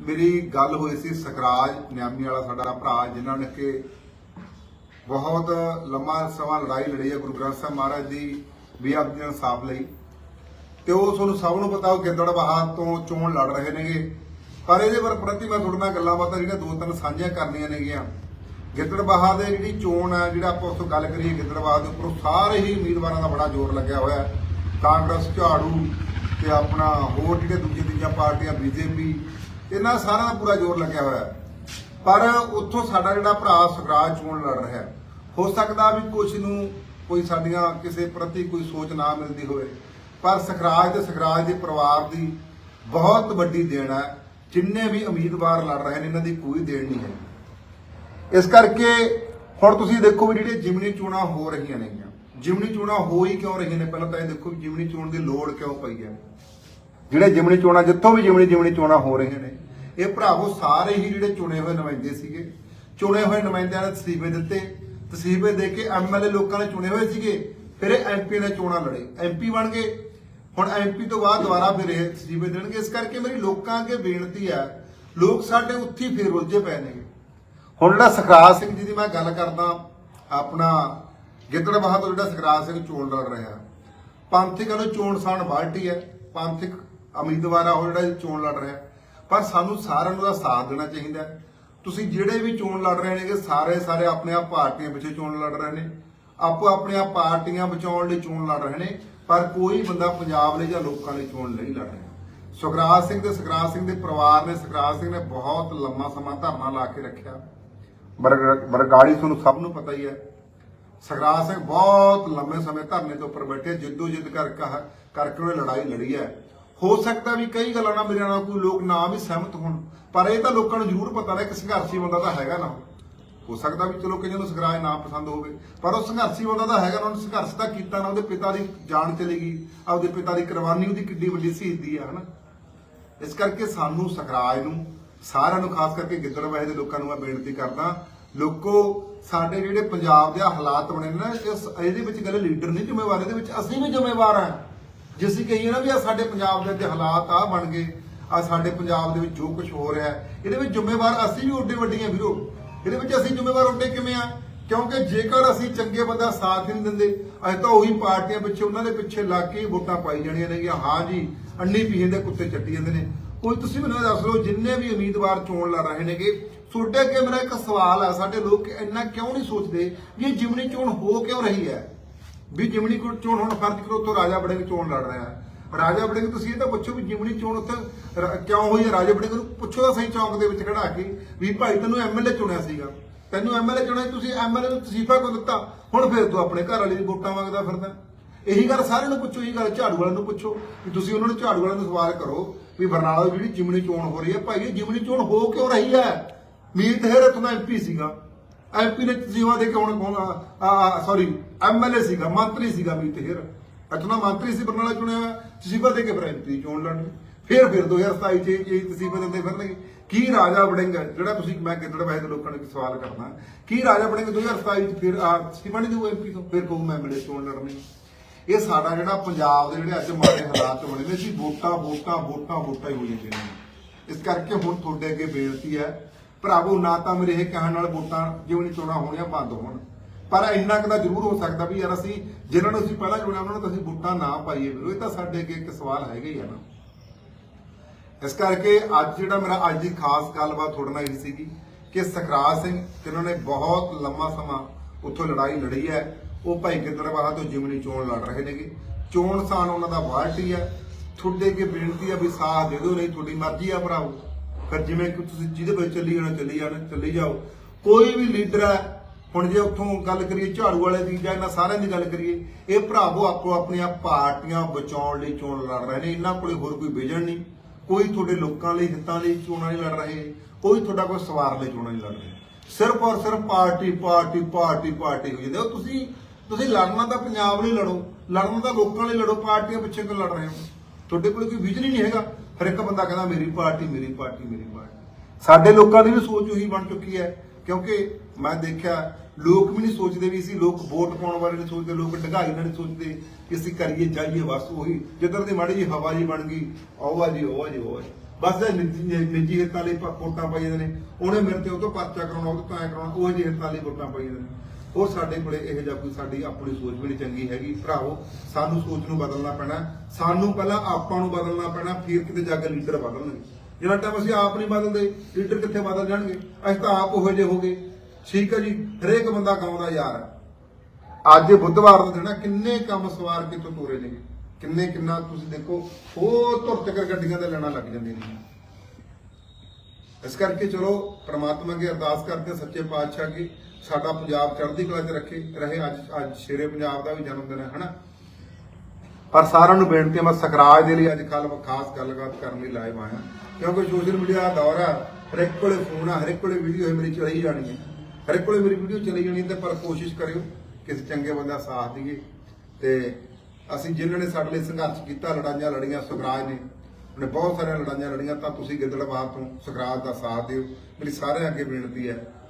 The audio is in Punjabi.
ਮੇਰੀ ਗੱਲ ਹੋਈ ਸੀ ਸਕਰਾਜ ਨਿਆਮੀ ਵਾਲਾ ਸਾਡਾ ਭਰਾ, ਜਿਨ੍ਹਾਂ ਨੇ ਕਿ ਬਹੁਤ ਲੰਮਾ ਸਮਾਂ ਲੜਾਈ ਲੜੀ ਹੈ ਗੁਰੂ ਗ੍ਰੰਥ ਸਾਹਿਬ ਮਹਾਰਾਜ ਦੀ ਬੇਅਦਬੀ ਦੇ ਇਨਸਾਫ ਲਈ। ਤੇ ਉਹ ਤੁਹਾਨੂੰ ਸਭ ਨੂੰ ਪਤਾ, ਉਹ ਗਿੱਦੜ ਗਿੱਦੜਬਾਹਾ ਤੋਂ ਚੋਣ ਲੜ ਰਹੇ ਨੇਗੇ। ਪਰ ਇਹਦੇ ਪਰ ਪ੍ਰਤੀ ਮੈਂ ਤੁਹਾਡੇ ਨਾਲ ਗੱਲਾਂ ਬਾਤਾਂ ਜਿਹੜੀਆਂ ਦੋ ਤਿੰਨ ਸਾਂਝੀਆਂ ਕਰਨੀਆਂ ਨੇਗੀਆਂ। ਗਿੱਦੜ ਗਿੱਦੜਬਾਹਾ ਦੇ ਜਿਹੜੀ ਚੋਣ ਹੈ, ਜਿਹੜਾ ਆਪਾਂ ਉੱਥੋਂ ਗੱਲ ਕਰੀਏ ਗਿੱਦੜਬਾਹਾ ਦੇ ਉੱਪਰੋਂ ਸਾਰੇ ਹੀ ਉਮੀਦਵਾਰਾਂ ਦਾ ਬੜਾ ਜ਼ੋਰ ਲੱਗਿਆ ਹੋਇਆ ਕਾਂਗਰਸ, ਝਾੜੂ ਤੇ ਆਪਣਾ ਹੋਰ ਜਿਹੜੇ ਦੂਜੇ ਤੀਜੀਆਂ ਪਾਰਟੀਆਂ, ਬੀਜੇਪੀ ਇਹਨਾਂ ਸਾਰਿਆਂ ਦਾ ਪੂਰਾ ਜ਼ੋਰ ਲੱਗਿਆ ਹੋਇਆ ਹੈ। ਪਰ ਉੱਥੋਂ ਸਾਡਾ ਜਿਹੜਾ ਭਰਾ ਸੁਖਰਾਜ ਚੋਣ ਲੜ ਰਿਹਾ ਹੋ ਸਕਦਾ ਵੀ ਕੁਝ ਨੂੰ ਕੋਈ ਸਾਡੀਆਂ ਕਿਸੇ ਪ੍ਰਤੀ ਕੋਈ ਸੋਚ ਨਾ ਮਿਲਦੀ ਹੋਵੇ। ਪਰ ਸੁਖਰਾਜ ਤੇ ਸੁਖਰਾਜ ਦੇ ਪਰਿਵਾਰ ਦੀ ਬਹੁਤ ਵੱਡੀ ਦੇਣ ਹੈ। ਜਿੰਨੇ ਵੀ ਉਮੀਦਵਾਰ ਲੜ ਰਹੇ ਨੇ, ਇਹਨਾਂ ਦੀ ਕੋਈ ਦੇਣ ਨਹੀਂ ਹੈ। ਇਸ ਕਰਕੇ ਹੁਣ ਤੁਸੀਂ ਦੇਖੋ ਵੀ ਜਿਹੜੇ ਜਿਮਨੀ ਚੋਣਾਂ ਹੋ ਰਹੀਆਂ ਨੇਗੀਆਂ। ਜਿਮਨੀ ਚੋਣਾਂ ਹੋ ਹੀ ਕਿਉਂ ਰਹੀਆਂ ਨੇ? ਪਹਿਲਾਂ ਤਾਂ ਇਹ ਦੇਖੋ ਵੀ ਜਿਮਨੀ ਚੋਣ ਦੀ ਲੋੜ ਕਿਉਂ ਪਈ ਹੈ। ਜਿਹੜੇ ਜਿਮਨੀ ਚੋਣਾਂ, ਜਿੱਥੋਂ ਵੀ ਜਿਮਨੀ ਜਿਮਨੀ ਚੋਣਾਂ ਹੋ ਰਹੀਆਂ ਨੇ ਇਹ ਭਰਾਵੋ ਸਾਰੇ ਹੀ ਜਿਹੜੇ ਚੁਣੇ ਹੋਏ ਨੁਮਾਇੰਦੇ ਸੀਗੇ, ਚੁਣੇ ਹੋਏ ਨੁਮਾਇੰਦਿਆਂ ਨੇ ਤਸੀਫੇ ਦਿੱਤੇ ਤਸੀਫੇ ਦੇ ਕੇ ਐਮਐਲਏ ਲੋਕਾਂ ਨੇ ਚੁਣੇ ਹੋਏ ਸੀਗੇ, ਫਿਰ ਇਹ ਐਮਪੀ ਨੇ ਚੋਣਾਂ ਲੜੇ ਐਮਪੀ ਬਣ ਗਏ। ਹੁਣ ਐਮਪੀ ਤੋਂ ਬਾਅਦ ਦੁਬਾਰਾ ਫਿਰ ਇਹ ਤਸੀਫੇ ਦੇਣਗੇ। ਇਸ ਕਰਕੇ ਮੇਰੀ ਲੋਕਾਂ ਅੱਗੇ ਬੇਨਤੀ ਹੈ, ਲੋਕ ਸਾਡੇ ਉੱਥੇ ਫਿਰ ਰੁੱਝੇ ਪਏ ਨੇਗੇ। ਹੁਣ ਜਿਹੜਾ ਸਖਰਾਜ ਸਿੰਘ ਜੀ ਦੀ ਮੈਂ ਗੱਲ ਕਰਦਾ, ਆਪਣਾ ਗਿੱਦੜਬਾਹਾ ਤੋਂ ਜਿਹੜਾ ਸਖਰਾਜ ਸਿੰਘ ਚੋਣ ਲੜ ਰਿਹਾ, ਪੰਥਕ ਵੱਲੋਂ ਚੋਣ ਸਾਣ ਬਾਲਟੀ ਹੈ, ਪੰਥਕ ਉਮੀਦਵਾਰ ਆ ਉਹ ਜਿਹੜਾ ਚੋਣ ਲੜ ਰਿਹਾ। ਪਰ ਸਾਨੂੰ ਸਾਰਿਆਂ ਨੂੰ ਦਾ ਸਾਥ ਦੇਣਾ ਚਾਹੀਦਾ ਹੈ। ਤੁਸੀਂ ਜਿਹੜੇ ਵੀ ਚੋਣ ਲੜ ਰਹੇ ਨੇਗੇ, ਸਾਰੇ ਸਾਰੇ ਆਪਣੇ ਆਪ ਪਾਰਟੀਆਂ ਪਿੱਛੇ ਚੋਣ ਲੜ ਰਹੇ ਨੇ। ਆਪੋ ਆਪਣੀਆਂ ਪਾਰਟੀਆਂ ਬਚਾਉਣ ਲਈ ਚੋਣ ਲੜ ਰਹੇ ਨੇ, ਪਰ ਕੋਈ ਬੰਦਾ ਪੰਜਾਬ ਲਈ ਜਾਂ ਲੋਕਾਂ ਲਈ ਚੋਣ ਨਹੀਂ ਲੜ ਰਿਹਾ। ਸੁਖਰਾਜ ਸਿੰਘ ਤੇ ਸੁਖਰਾਜ ਸਿੰਘ ਦੇ ਪਰਿਵਾਰ ਨੇ, ਸੁਖਰਾਜ ਸਿੰਘ ਨੇ ਬਹੁਤ ਲੰਮਾ ਸਮਾਂ ਧਰਨਾ ਲਾ ਕੇ ਰੱਖਿਆ। ਬਰਗ- ਬਰਗਾੜੀ ਤੁਹਾਨੂੰ ਸਭ ਨੂੰ ਪਤਾ ਹੀ ਹੈ। ਸੁਖਰਾਜ ਸਿੰਘ ਬਹੁਤ ਲੰਮੇ ਸਮੇਂ ਧਰਨੇ ਤੋਂ ਉੱਪਰ ਬੈਠੇ ਜਿੱਦੋ ਜਿੱਦ ਕਰ ਕਰਕੇ ਉਹਨੇ ਲੜਾਈ ਲੜੀ ਹੈ। ਹੋ ਸਕਦਾ ਵੀ ਕਈ ਗੱਲਾਂ ਨਾਲ ਮੇਰੇ ਨਾਲ ਕੋਈ ਲੋਕ ਨਾ ਵੀ ਸਹਿਮਤ ਹੋਣ, ਪਰ ਇਹ ਤਾਂ ਲੋਕਾਂ ਨੂੰ ਜ਼ਰੂਰ ਪਤਾ ਨਾ ਕਿ ਸੰਘਰਸ਼ੀ ਬੰਦਾ ਤਾਂ ਹੈਗਾ ਨਾ ਹੋ ਸਕਦਾ ਵੀ ਚਲੋ ਕਈਆਂ ਨੂੰ ਸਖਰਾਜ ਨਾ ਪਸੰਦ ਹੋਵੇ, ਪਰ ਉਹ ਸੰਘਰਸ਼ੀ ਬੰਦਾ ਤਾਂ ਹੈਗਾ ਨਾ, ਉਹਨੇ ਸੰਘਰਸ਼ ਤਾਂ ਕੀਤਾ ਨਾ, ਉਹਦੇ ਪਿਤਾ ਦੀ ਜਾਨ ਚਲੀ ਗਈ, ਆਪਦੇ ਪਿਤਾ ਦੀ ਕੁਰਬਾਨੀ ਉਹਦੀ ਕਿੱਡੀ ਵੱਡੀ ਸ਼ਹੀਦੀ ਆ, ਹਨਾ? ਇਸ ਕਰਕੇ ਸਾਨੂੰ ਸਖਰਾਜ ਨੂੰ, ਸਾਰਿਆਂ ਨੂੰ ਖਾਸ ਕਰਕੇ ਗਿੱਦੜਬਾਹੇ ਦੇ ਲੋਕਾਂ ਨੂੰ ਮੈਂ ਬੇਨਤੀ ਕਰਦਾ, ਲੋਕੋ ਸਾਡੇ ਜਿਹੜੇ ਪੰਜਾਬ ਦੇ ਹਾਲਾਤ ਬਣੇ ਨੇ ਨਾ, ਇਸ ਇਹਦੇ ਵਿੱਚ ਗੱਲ ਲੀਡਰ ਨਹੀਂ ਜ਼ਿੰਮੇਵਾਰ, ਇਹਦੇ ਵਿੱਚ ਅਸੀਂ ਵੀ ਜ਼ਿੰਮੇਵਾਰ ਹਾਂ ਜੇ ਅਸੀਂ ਕਹੀਏ ਨਾ ਵੀ ਆ ਸਾਡੇ ਪੰਜਾਬ ਦੇ ਤੇ ਹਾਲਾਤ ਆ ਬਣ ਗਏ ਆ ਸਾਡੇ ਪੰਜਾਬ ਦੇ ਵਿੱਚ ਜੋ ਕੁਝ ਹੋ ਰਿਹਾ ਇਹਦੇ ਵਿੱਚ ਜ਼ਿੰਮੇਵਾਰ ਅਸੀਂ ਵੀ ਉੱਡੇ ਵੱਡੀਆਂ ਵੀਰੋ। ਇਹਦੇ ਵਿੱਚ ਅਸੀਂ ਜ਼ਿੰਮੇਵਾਰ ਉੱਡੇ ਕਿਵੇਂ ਆ? ਕਿਉਂਕਿ ਜੇਕਰ ਅਸੀਂ ਚੰਗੇ ਬੰਦਾ ਸਾਥ ਨਹੀਂ ਦਿੰਦੇ, ਅਸੀਂ ਤਾਂ ਉਹੀ ਪਾਰਟੀਆਂ ਪਿੱਛੇ, ਉਹਨਾਂ ਦੇ ਪਿੱਛੇ ਲੱਗ ਕੇ ਵੋਟਾਂ ਪਾਈ ਜਾਣੀਆਂ ਨੇਗੀਆਂ ਹਾਂ ਜੀ, ਅੰਨੀ ਪੀਹੇ ਦੇ ਕੁੱਤੇ ਚੱਟੀ ਜਾਂਦੇ ਨੇ। ਕੋਈ ਤੁਸੀਂ ਮੈਨੂੰ ਇਹ ਦੱਸ ਲਓ, ਜਿੰਨੇ ਵੀ ਉਮੀਦਵਾਰ ਚੋਣ ਲੜ ਰਹੇ ਨੇਗੇ, ਤੁਹਾਡੇ ਅੱਗੇ ਮੇਰਾ ਇੱਕ ਸਵਾਲ ਹੈ ਸਾਡੇ ਲੋਕ ਇੰਨਾ ਕਿਉਂ ਨਹੀਂ ਸੋਚਦੇ ਵੀ ਇਹ ਜਿਮਨੀ ਚੋਣ ਹੋ ਕਿਉਂ ਰਹੀ ਹੈ? ਵੀ ਜਿਮਨੀ ਚੋਣ ਹੁਣ ਫਰਜ਼ ਕਰੋ ਤੋਂ ਰਾਜਾ ਬੜਿੰਗ ਚੋਣ ਲੜ ਰਿਹਾ ਹੈ। ਰਾਜਾ ਬੜਿੰਗ ਤੁਸੀਂ ਇਹ ਤਾਂ ਪੁੱਛੋ ਵੀ ਜਿਮਨੀ ਚੋਣ ਉੱਥੇ ਕਿਉਂ ਹੋਈ ਹੈ? ਰਾਜਾ ਬੜਿੰਗ ਨੂੰ ਪੁੱਛੋ ਤਾਂ ਸਹੀ ਚੌਂਕ ਦੇ ਵਿੱਚ ਖੜਾ ਕੇ ਵੀ ਭਾਈ ਤੈਨੂੰ ਐਮਐਲਏ ਚੁਣਿਆ ਸੀਗਾ। ਤੈਨੂੰ ਐਮਐਲਏ ਚੁਣਿਆ ਸੀ, ਤੁਸੀਂ ਐਮਐਲਏ ਨੂੰ ਤਸੀਫਾ ਕਿਉਂ ਦਿੱਤਾ? ਹੁਣ ਫਿਰ ਤੂੰ ਆਪਣੇ ਘਰ ਵਾਲੀ ਦੀ ਵੋਟਾਂ ਮੰਗਦਾ ਫਿਰਦਾ। ਇਹੀ ਗੱਲ ਸਾਰਿਆਂ ਨੂੰ ਪੁੱਛੋ ਇਹੀ ਗੱਲ ਝਾੜੂ ਵਾਲਿਆਂ ਨੂੰ ਪੁੱਛੋ ਵੀ ਤੁਸੀਂ ਉਹਨਾਂ ਨੂੰ ਝਾੜੂ ਵਾਲਿਆਂ ਨੂੰ ਸਵਾਲ ਕਰੋ ਵੀ ਬਰਨਾਲਾ ਜਿਹੜੀ ਜਿਮਨੀ ਚੋਣ ਹੋ ਰਹੀ ਹੈ ਭਾਈ ਇਹ ਜਿਮਨੀ ਚੋਣ ਹੋ ਕਿਉਂ ਰਹੀ ਹੈ? ਮੀਤ ਹੈਰ ਇੱਥੋਂ ਦਾ ਐਮਪੀ ਸੀਗਾ। ਐਮਪੀ ਨੇ ਤਸੀਫਾ ਦੇ ਕੇ ਹੁਣ ਸੌਰੀ ਐਮਐਲਏ ਸੀਗਾ ਮੰਤਰੀ ਸੀਗਾ ਮੀਤ ਹੈਰ ਇੱਥੋਂ ਮੰਤਰੀ ਸੀ ਬਰਨਾਲਾ ਚੁਣਿਆ ਹੋਇਆ ਦੇ ਕੇ ਫਿਰ ਐਮਪੀ ਚੋਣ ਲੜਨੀ। ਫਿਰ ਫਿਰ 2027 ਚ ਇਹ ਇਹ ਦਿੰਦੇ ਫਿਰਨਗੇ। ਕੀ ਰਾਜਾ ਵੜਿੰਗ ਹੈ, ਜਿਹੜਾ ਤੁਸੀਂ ਮੈਂ ਗਿੱਦੜ ਵੈਸੇ ਲੋਕਾਂ ਨੂੰ ਸਵਾਲ ਕਰਨਾ ਕੀ ਰਾਜਾ ਵੜਿੰਗ 2027 ਚ ਫਿਰ ਤਸੀਫਾ ਨਹੀਂ ਦੇਊ ਐਮਪੀ ਤੋਂ? ਫਿਰ ਕਹੂ ਮੈਂ ਐਮਐਲਏ ਚੋਣ ਲੜਨੀ। ਇਹ ਸਾਡਾ ਜਿਹੜਾ ਪੰਜਾਬ ਦੇ ਜਿਹੜੇ ਅੱਜ ਮਾੜੇ ਹਾਲਾਤ ਬਣੇ ਨੇ ਸੀ ਵੋਟਾਂ ਵੋਟਾਂ ਵੋਟਾਂ ਵੋਟਾਂ ਹੀ ਹੋ ਜਾਂਦੀਆਂ ਨੇ। ਇਸ ਕਰਕੇ ਹੁਣ ਤੁਹਾਡੇ ਅੱਗੇ ਬੇਨਤੀ ਹੈ ਭਰਾਵੋ, ਨਾ ਤਾਂ ਮੇਰੇ ਇਹ ਕਹਿਣ ਨਾਲ ਵੋਟਾਂ ਜਿਉਂ ਨਹੀਂ ਚੋਣਾਂ ਹੋਣੀਆਂ, ਬੰਦ ਹੋਣ। ਪਰ ਇੰਨਾ ਕੁ ਤਾਂ ਜ਼ਰੂਰ ਹੋ ਸਕਦਾ ਵੀ ਯਾਰ ਅਸੀਂ, ਜਿਨ੍ਹਾਂ ਨੂੰ ਅਸੀਂ ਪਹਿਲਾਂ ਚੁਣਿਆ, ਉਹਨਾਂ ਨੂੰ ਤਾਂ ਅਸੀਂ ਵੋਟਾਂ ਨਾ ਪਾਈਏ ਵੀਰੋ। ਇਹ ਤਾਂ ਸਾਡੇ ਅੱਗੇ ਇੱਕ ਸਵਾਲ ਹੈਗਾ ਹੀ ਆ ਨਾ। ਇਸ ਕਰਕੇ ਅੱਜ ਜਿਹੜਾ ਮੇਰਾ, ਅੱਜ ਦੀ ਖਾਸ ਗੱਲਬਾਤ ਤੁਹਾਡੇ ਨਾਲ ਇਹ ਸੀਗੀ ਕਿ ਸਖਰਾਜ ਸਿੰਘ, ਜਿਨ੍ਹਾਂ ਨੇ ਬਹੁਤ ਲੰਮਾ ਸਮਾਂ ਉੱਥੋਂ ਲੜਾਈ ਲੜੀ ਹੈ, ਉਹ ਭਾਈ ਗਿੱਦੜਬਾਹਾ ਤੋਂ ਜਿਮਨੀ ਚੋਣ ਲੜ ਰਹੇ ਨੇਗੇ। ਚੋਣ ਸਾਨ ਉਹਨਾਂ ਦਾ ਵਾਰਟੀ ਹੈ। ਤੁਹਾਡੇ ਅੱਗੇ ਬੇਨਤੀ ਆ ਵੀ ਸਾਥ ਦੇ ਦਿਓ, ਨਹੀਂ ਤੁਹਾਡੀ ਮਰਜ਼ੀ ਆ ਭਰਾਓ ਫਿਰ ਜਿਵੇਂ ਕਿ ਤੁਸੀਂ ਜਿਹਦੇ ਵਿੱਚ ਚੱਲੀ ਜਾਣਾ ਚੱਲੀ ਜਾਣਾ, ਚੱਲੀ ਜਾਓ। ਕੋਈ ਵੀ ਲੀਡਰ ਹੈ, ਹੁਣ ਜੇ ਉੱਥੋਂ ਗੱਲ ਕਰੀਏ ਝਾੜੂ ਵਾਲੇ ਦੀ ਜਾਂ ਇਹਨਾਂ ਸਾਰਿਆਂ ਦੀ ਗੱਲ ਕਰੀਏ, ਇਹ ਭਰਾਵੋ ਆਪੋ ਆਪਣੀਆਂ ਪਾਰਟੀਆਂ ਬਚਾਉਣ ਲਈ ਚੋਣ ਲੜ ਰਹੇ ਨੇ, ਇਹਨਾਂ ਕੋਲੇ ਹੋਰ ਕੋਈ ਵਿਜਨ ਨਹੀਂ। ਕੋਈ ਤੁਹਾਡੇ ਲੋਕਾਂ ਲਈ, ਹਿੱਤਾਂ ਲਈ ਚੋਣਾਂ ਨਹੀਂ ਲੜ ਰਹੇ, ਕੋਈ ਤੁਹਾਡਾ ਕੋਈ ਸਵਾਰ ਲਈ ਚੋਣਾਂ ਨਹੀਂ ਲੜ ਰਹੇ। ਸਿਰਫ ਔਰ ਸਿਰਫ ਪਾਰਟੀ ਪਾਰਟੀ ਪਾਰਟੀ ਪਾਰਟੀ ਹੋ ਜਾਂਦੇ ਹੋ। ਤੁਸੀਂ ਤੁਸੀਂ ਲੜਨਾ ਤਾਂ ਪੰਜਾਬ ਲਈ ਲੜੋ, ਲੜਨਾ ਤਾਂ ਲੋਕਾਂ ਲਈ ਲੜੋ, ਪਾਰਟੀਆਂ ਪਿੱਛੇ ਕਿਉਂ ਲੜ ਰਹੇ ਹੋ? ਤੁਹਾਡੇ ਕੋਲ ਕੋਈ ਵਿਜ਼ਨ ਹੀ ਨਹੀਂ ਹੈਗਾ। ਹਰ ਇੱਕ ਬੰਦਾ ਕਹਿੰਦਾ ਮੇਰੀ ਪਾਰਟੀ ਮੇਰੀ ਪਾਰਟੀ ਮੇਰੀ ਪਾਰਟੀ। ਸਾਡੇ ਲੋਕਾਂ ਦੀ ਵੀ ਸੋਚ ਉਹੀ ਬਣ ਚੁੱਕੀ ਹੈ, ਕਿਉਂਕਿ ਮੈਂ ਦੇਖਿਆ ਲੋਕ ਵੀ ਨਹੀਂ ਸੋਚਦੇ ਵੀ ਸੀ ਲੋਕ ਵੋਟ ਪਾਉਣ ਬਾਰੇ ਨਹੀਂ ਸੋਚਦੇ, ਲੋਕ ਢਗਾਈ ਨਾਲ ਨਹੀਂ ਸੋਚਦੇ ਕਿ ਅਸੀਂ ਕਰੀਏ, ਜਾਈਏ, ਬਸ ਉਹੀ। ਜਿੱਧਰ ਦੀ ਮਾੜੀ ਜੀ ਹਵਾ ਜੀ ਬਣ ਗਈ, ਆਓ ਆ ਜੀ ਉਹ ਜੀ ਉਹ ਬਸ ਇਹ ਨਿੱਜੀ ਨਿੱਜੀ ਹਿੱਤਾਂ ਲਈ ਵੋਟਾਂ ਪਾਈ ਜਾਂਦੇ ਨੇ। ਉਹਨੇ ਮੇਰੇ ਤੇ ਉਹ ਤੋਂ ਪਰਚਾ ਕਰਾਉਣਾ, ਉਹ ਤੋਂ ਐ ਕਰਾਉਣਾ, ਉਹ ਜਿਹੇ ਹਿੱਤਾਂ ਲਈ ਵੋਟਾਂ ਪਾਈ ਜਾਂਦੇ ਨੇ। ਉਹ ਸਾਡੇ ਕੋਲੇ ਇਹੋ ਜਿਹਾ ਕੋਈ ਸਾਡੀ ਆਪਣੀ ਸੋਚ ਵੀ ਨਹੀਂ ਚੰਗੀ ਹੈਗੀ। ਭਰਾਵੋ, ਸਾਨੂੰ ਸੋਚ ਨੂੰ ਬਦਲਣਾ ਪੈਣਾ। ਸਾਨੂੰ ਪਹਿਲਾਂ ਆਪਾਂ ਨੂੰ ਬਦਲਣਾ ਪੈਣਾ, ਫਿਰ ਕਿਤੇ ਜਾ ਕੇ ਲੀਡਰ ਬਦਲਣਗੇ। ਜਿਹੜਾ ਟਾਈਮ ਅਸੀਂ ਆਪ ਨਹੀਂ ਬਦਲਦੇ ਲੀਡਰ ਕਿੱਥੇ ਬਦਲ ਜਾਣਗੇ? ਅਸੀਂ ਤਾਂ ਆਪ ਉਹੋ ਜਿਹੇ ਹੋਗੇ ਠੀਕ ਹੈ ਜੀ, ਹਰੇਕ ਬੰਦਾ ਗਾਉਂਦਾ ਯਾਰ। ਅੱਜ ਬੁੱਧਵਾਰ ਦਾ ਦਿਨ ਹੈ ਕਿੰਨੇ ਕੰਮ ਸਵਾਰ ਕੇ ਤੋਂ ਤੋਰੇ ਨੇ? ਕਿੰਨੇ ਕਿੰਨਾ ਤੁਸੀਂ ਦੇਖੋ ਉਹ ਧੁਰ ਤੱਕ ਗੱਡੀਆਂ ਦੇ ਲੈਣਾ ਲੱਗ ਜਾਂਦੀਆਂ ਨੇ। ਇਸ ਕਰਕੇ ਚਲੋ, ਪ੍ਰਮਾਤਮਾ ਅੱਗੇ ਅਰਦਾਸ ਕਰਦੇ ਹਾਂ, ਸੱਚੇ ਪਾਤਸ਼ਾਹ ਅੱਗੇ। ਸਾਡਾ ਪੰਜਾਬ ਚੜ੍ਹਦੀ ਕਲਾ 'ਚ ਰੱਖੇ, ਰਹੇ ਅੱਜ ਅੱਜ ਸ਼ੇਰੇ ਪੰਜਾਬ ਦਾ ਵੀ ਜਨਮ ਦਿਨ ਹੈ, ਹਨਾ? ਪਰ ਸਾਰਿਆਂ ਨੂੰ ਬੇਨਤੀ ਹੈ, ਮੈਂ ਸਕਰਾਜ ਦੇ ਲਈ ਅੱਜ ਕੱਲ ਖਾਸ ਗੱਲਬਾਤ ਕਰਨ ਲਈ ਲਾਈਵ ਆਇਆ। ਕਿਉਂਕਿ ਸੋਸ਼ਲ ਮੀਡੀਆ ਦਾ ਦੌਰ ਹੈ ਹਰ ਇੱਕ ਕੋਲੇ ਫੋਨ ਆ, ਹਰ ਇੱਕ ਕੋਲੇ ਵੀਡੀਓ ਹੈ ਮੇਰੀ ਚਲਾਈ ਜਾਣੀ ਹੈ। ਹਰ ਇੱਕ ਕੋਲੇ ਮੇਰੀ ਵੀਡੀਓ ਚਲੀ ਜਾਣੀ ਤੇ ਪਰ ਕੋਸ਼ਿਸ਼ ਕਰਿਓ ਕਿਸੇ ਚੰਗੇ ਬੰਦਾ ਸਾਥ ਦਈਏ। ਤੇ ਅਸੀਂ ਜਿਨ੍ਹਾਂ ਨੇ ਸਾਡੇ ਲਈ ਸੰਘਰਸ਼ ਕੀਤਾ, ਲੜਾਈਆਂ ਲੜੀਆਂ ਸੁਖਰਾਜ ਨੇ, ਉਹਨੇ ਬਹੁਤ ਸਾਰੀਆਂ ਲੜਾਈਆਂ ਲੜੀਆਂ, ਤਾਂ ਤੁਸੀਂ ਗਿੱਦੜਬਾਹ ਤੋਂ ਸੁਖਰਾਜ ਦਾ ਸਾਥ ਦਿਓ। ਮੇਰੀ ਸਾਰਿਆਂ ਅੱਗੇ ਬੇਨਤੀ ਹੈ